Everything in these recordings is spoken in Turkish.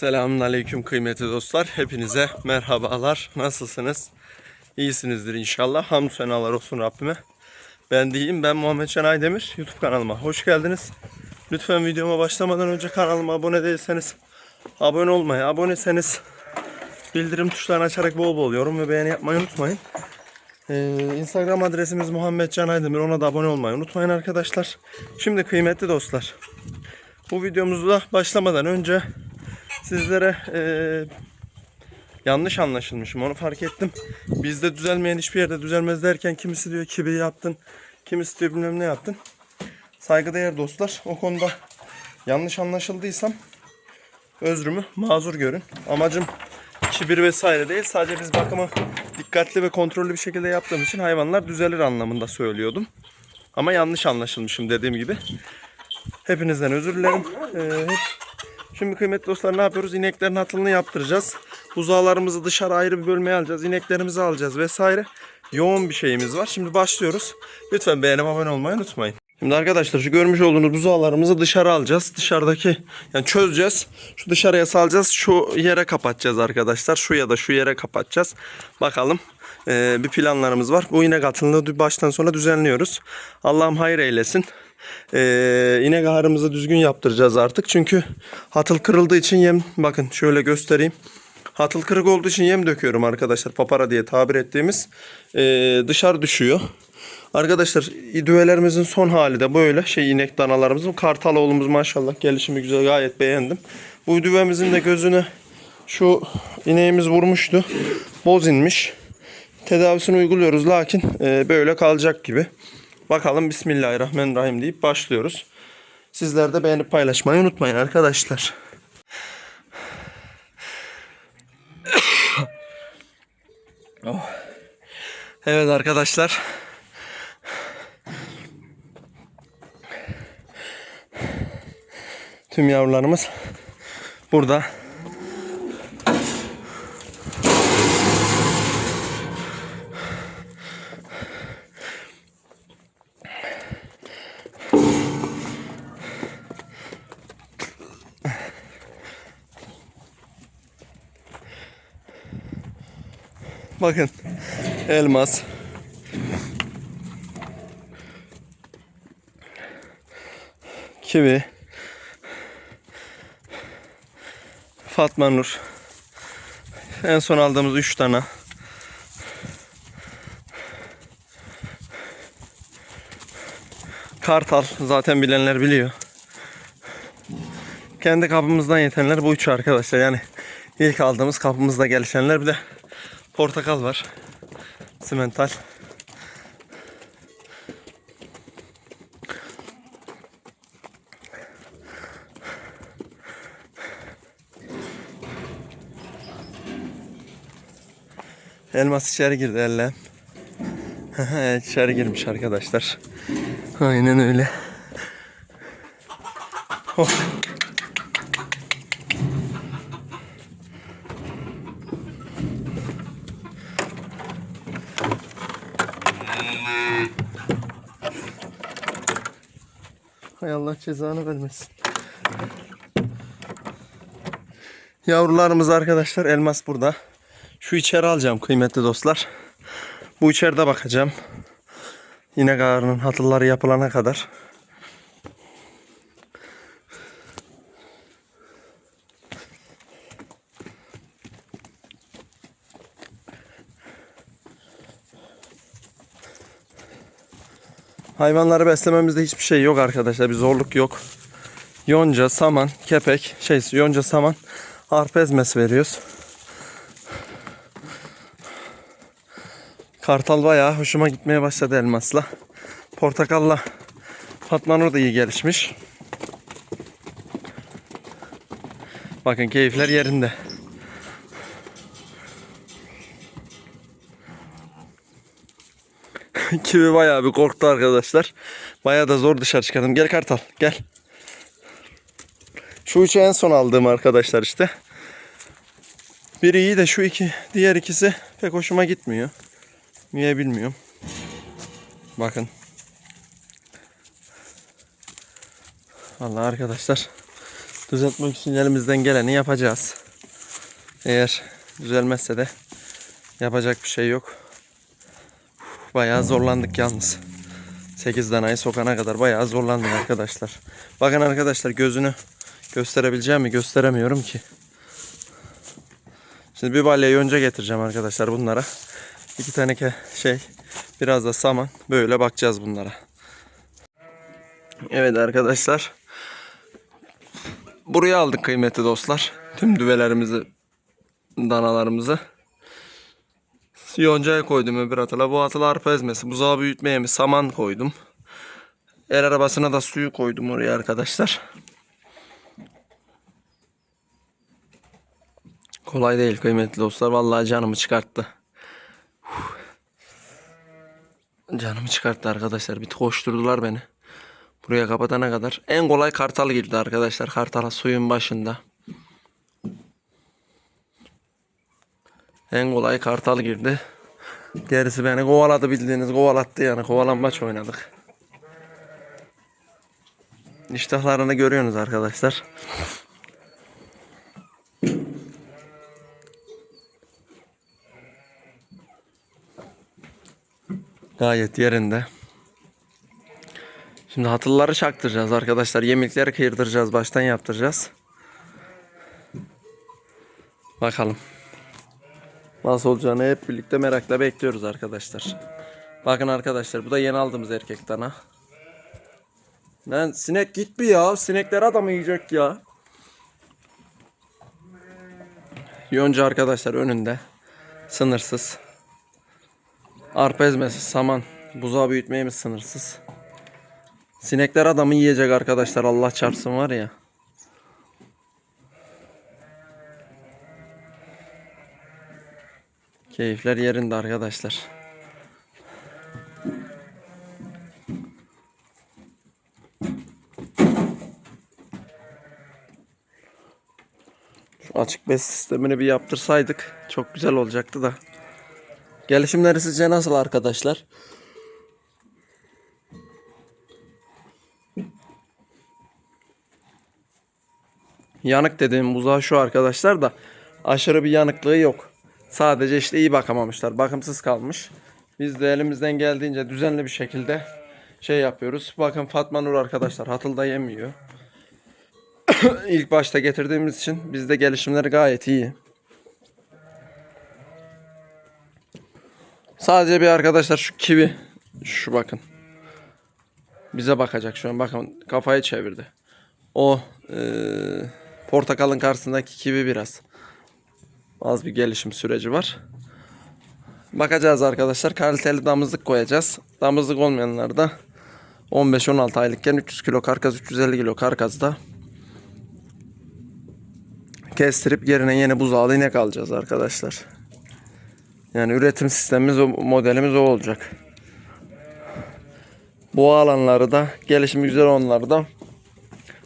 Selamun Aleyküm kıymetli dostlar. Hepinize merhabalar. Nasılsınız? İyisinizdir inşallah. Hamdü senalar olsun Rabbime. Ben de iyiyim. Ben Muhammed Can Aydemir. YouTube kanalıma hoş geldiniz. Lütfen videoma başlamadan önce kanalıma abone değilseniz abone olmayı, aboneseniz bildirim tuşlarını açarak bol bol yorum ve beğeni yapmayı unutmayın. Ee, Instagram adresimiz Muhammed Can Aydemir. Ona da abone olmayı unutmayın arkadaşlar. Şimdi kıymetli dostlar. Bu videomuzda başlamadan önce sizlere eee, yanlış anlaşılmışım onu fark ettim. Bizde düzelmeyen hiçbir yerde düzelmez derken kimisi diyor kibir yaptın, kimisi diyor bilmem ne yaptın. Saygıdeğer dostlar o konuda yanlış anlaşıldıysam özrümü mazur görün. Amacım kibir vesaire değil sadece biz bakımı dikkatli ve kontrollü bir şekilde yaptığım için hayvanlar düzelir anlamında söylüyordum. Ama yanlış anlaşılmışım dediğim gibi. Hepinizden özür dilerim. Ee, hep Şimdi kıymetli dostlar ne yapıyoruz? İneklerin atılını yaptıracağız. Buzağlarımızı dışarı ayrı bir bölmeye alacağız. İneklerimizi alacağız vesaire. Yoğun bir şeyimiz var. Şimdi başlıyoruz. Lütfen beğenip abone olmayı unutmayın. Şimdi arkadaşlar şu görmüş olduğunuz buzağlarımızı dışarı alacağız. Dışarıdaki yani çözeceğiz. Şu dışarıya salacağız. Şu yere kapatacağız arkadaşlar. Şu ya da şu yere kapatacağız. Bakalım. Ee, bir planlarımız var. Bu inek atılını baştan sona düzenliyoruz. Allah'ım hayır eylesin. Ee, inek ağrımızı düzgün yaptıracağız artık. Çünkü hatıl kırıldığı için yem bakın şöyle göstereyim. Hatıl kırık olduğu için yem döküyorum arkadaşlar. Papara diye tabir ettiğimiz ee, dışarı düşüyor. Arkadaşlar düvelerimizin son hali de böyle. Şey inek danalarımızın. Kartal oğlumuz maşallah gelişimi güzel gayet beğendim. Bu düvemizin de gözüne şu ineğimiz vurmuştu. Boz inmiş. Tedavisini uyguluyoruz lakin e, böyle kalacak gibi. Bakalım Bismillahirrahmanirrahim deyip başlıyoruz. Sizler de beğenip paylaşmayı unutmayın arkadaşlar. Oh. Evet arkadaşlar. Tüm yavrularımız burada. Bakın elmas. Kivi. Fatma Nur. En son aldığımız 3 tane. Kartal zaten bilenler biliyor. Kendi kapımızdan yetenler bu üç arkadaşlar. Yani ilk aldığımız kapımızda gelişenler bir de portakal var. Simental. Elmas içeri girdi elle. içeri girmiş arkadaşlar. Aynen öyle. Oh. Hay Allah cezanı vermesin. Yavrularımız arkadaşlar elmas burada. Şu içeri alacağım kıymetli dostlar. Bu içeride bakacağım. İnek ağrının hatırları yapılana kadar. Hayvanları beslememizde hiçbir şey yok arkadaşlar. Bir zorluk yok. Yonca, saman, kepek, şey yonca, saman, arpa ezmesi veriyoruz. Kartal bayağı hoşuma gitmeye başladı elmasla. Portakalla Fatma Nur da iyi gelişmiş. Bakın keyifler yerinde. Kivi bayağı bir korktu arkadaşlar. Bayağı da zor dışarı çıkardım. Gel Kartal gel. Şu üçü en son aldığım arkadaşlar işte. Biri iyi de şu iki diğer ikisi pek hoşuma gitmiyor. Niye bilmiyorum. Bakın. Vallahi arkadaşlar Düzeltmek için elimizden geleni yapacağız. Eğer düzelmezse de yapacak bir şey yok. Bayağı zorlandık yalnız. 8 danayı sokana kadar bayağı zorlandım arkadaşlar. Bakın arkadaşlar gözünü gösterebileceğim mi gösteremiyorum ki. Şimdi bir balyayı önce getireceğim arkadaşlar bunlara. İki tane ke şey biraz da saman böyle bakacağız bunlara. Evet arkadaşlar. Buraya aldık kıymetli dostlar. Tüm düvelerimizi, danalarımızı. Yoncaya koydum öbür atıla. Bu atıla arpa ezmesi, buzağı büyütmeye mi saman koydum. El arabasına da suyu koydum oraya arkadaşlar. Kolay değil kıymetli dostlar. Vallahi canımı çıkarttı. Canımı çıkarttı arkadaşlar. Bir koşturdular beni. Buraya kapatana kadar. En kolay kartal girdi arkadaşlar. Kartala suyun başında. En kolay kartal girdi. Gerisi beni kovaladı bildiğiniz kovalattı yani. Kovalanmaç oynadık. İştahlarını görüyorsunuz arkadaşlar. Gayet yerinde. Şimdi hatılları çaktıracağız arkadaşlar. Yemekleri kıyırdıracağız. Baştan yaptıracağız. Bakalım. Nasıl olacağını hep birlikte merakla bekliyoruz arkadaşlar. Bakın arkadaşlar bu da yeni aldığımız erkek dana. Lan sinek git bir ya. Sinekler adamı yiyecek ya. Yonca arkadaşlar önünde. Sınırsız. Arpa ezmesi, saman, buzağı büyütmeyimiz sınırsız. Sinekler adamı yiyecek arkadaşlar. Allah çarpsın var ya. Keyifler yerinde arkadaşlar. Şu açık bes sistemini bir yaptırsaydık çok güzel olacaktı da. Gelişimleri sizce nasıl arkadaşlar? Yanık dediğim buzağı şu arkadaşlar da aşırı bir yanıklığı yok. Sadece işte iyi bakamamışlar. Bakımsız kalmış. Biz de elimizden geldiğince düzenli bir şekilde şey yapıyoruz. Bakın Fatma Nur arkadaşlar hatılda yemiyor. İlk başta getirdiğimiz için bizde gelişimleri gayet iyi. Sadece bir arkadaşlar şu kivi şu bakın. Bize bakacak şu an bakın kafayı çevirdi. O eee, portakalın karşısındaki kivi biraz. Az bir gelişim süreci var. Bakacağız arkadaşlar. Kaliteli damızlık koyacağız. Damızlık olmayanlar da 15-16 aylıkken 300 kilo karkaz 350 kilo karkazda kestirip yerine yeni buzağlı inek alacağız arkadaşlar. Yani üretim sistemimiz, modelimiz o olacak. Bu alanları da gelişim güzel onları da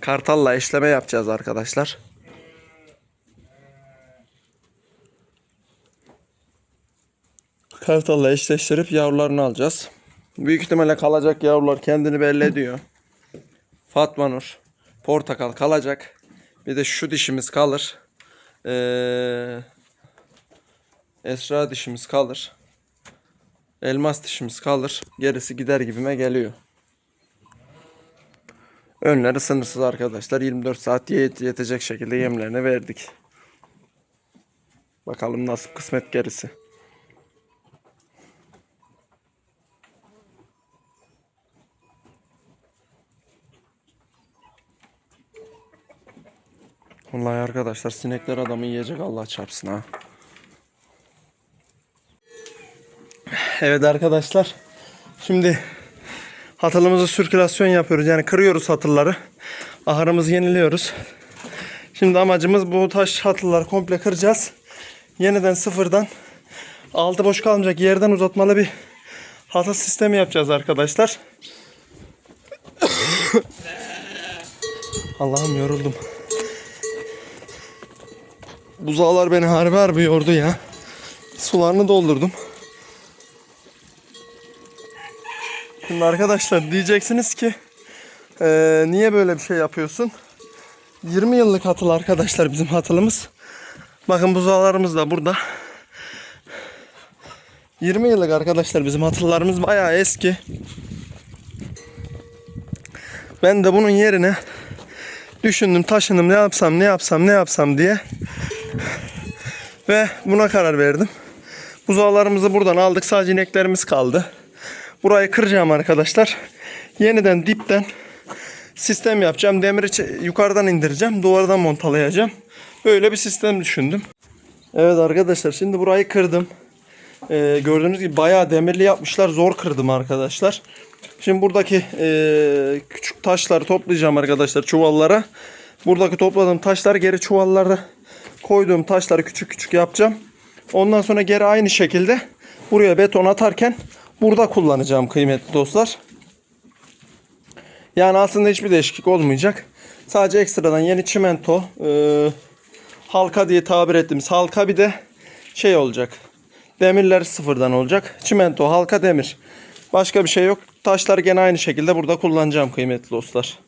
kartalla eşleme yapacağız arkadaşlar. Kartalla eşleştirip yavrularını alacağız. Büyük ihtimalle kalacak yavrular kendini belli ediyor. Fatma Nur, portakal kalacak. Bir de şu dişimiz kalır. Ee, Esra dişimiz kalır. Elmas dişimiz kalır. Gerisi gider gibime geliyor. Önleri sınırsız arkadaşlar. 24 saat yet- yetecek şekilde yemlerini verdik. Bakalım nasıl kısmet gerisi. Vallahi arkadaşlar sinekler adamı yiyecek Allah çarpsın ha. Evet arkadaşlar. Şimdi hatırımızı sirkülasyon yapıyoruz. Yani kırıyoruz hatırları. Ahırımızı yeniliyoruz. Şimdi amacımız bu taş hatırları komple kıracağız. Yeniden sıfırdan altı boş kalmayacak yerden uzatmalı bir hatır sistemi yapacağız arkadaşlar. Allah'ım yoruldum. Buzağlar beni harbi harbi yordu ya. Sularını doldurdum. Şimdi arkadaşlar diyeceksiniz ki "Ee, niye böyle bir şey yapıyorsun? 20 yıllık hatıl arkadaşlar bizim hatılımız. Bakın buzağlarımız da burada. 20 yıllık arkadaşlar bizim hatırlarımız bayağı eski. Ben de bunun yerine düşündüm taşındım ne yapsam ne yapsam ne yapsam diye. Ve buna karar verdim. Buzağlarımızı buradan aldık sadece ineklerimiz kaldı. Burayı kıracağım arkadaşlar. Yeniden dipten sistem yapacağım. Demiri yukarıdan indireceğim. Duvardan montalayacağım. Böyle bir sistem düşündüm. Evet arkadaşlar şimdi burayı kırdım. Ee, gördüğünüz gibi bayağı demirli yapmışlar. Zor kırdım arkadaşlar. Şimdi buradaki ee, küçük taşları toplayacağım arkadaşlar çuvallara. Buradaki topladığım taşları geri çuvallara koyduğum taşları küçük küçük yapacağım. Ondan sonra geri aynı şekilde buraya beton atarken burada kullanacağım kıymetli dostlar. Yani aslında hiçbir değişiklik olmayacak. Sadece ekstradan yeni çimento, e, halka diye tabir ettiğimiz halka bir de şey olacak. Demirler sıfırdan olacak. Çimento, halka, demir. Başka bir şey yok. Taşlar gene aynı şekilde burada kullanacağım kıymetli dostlar.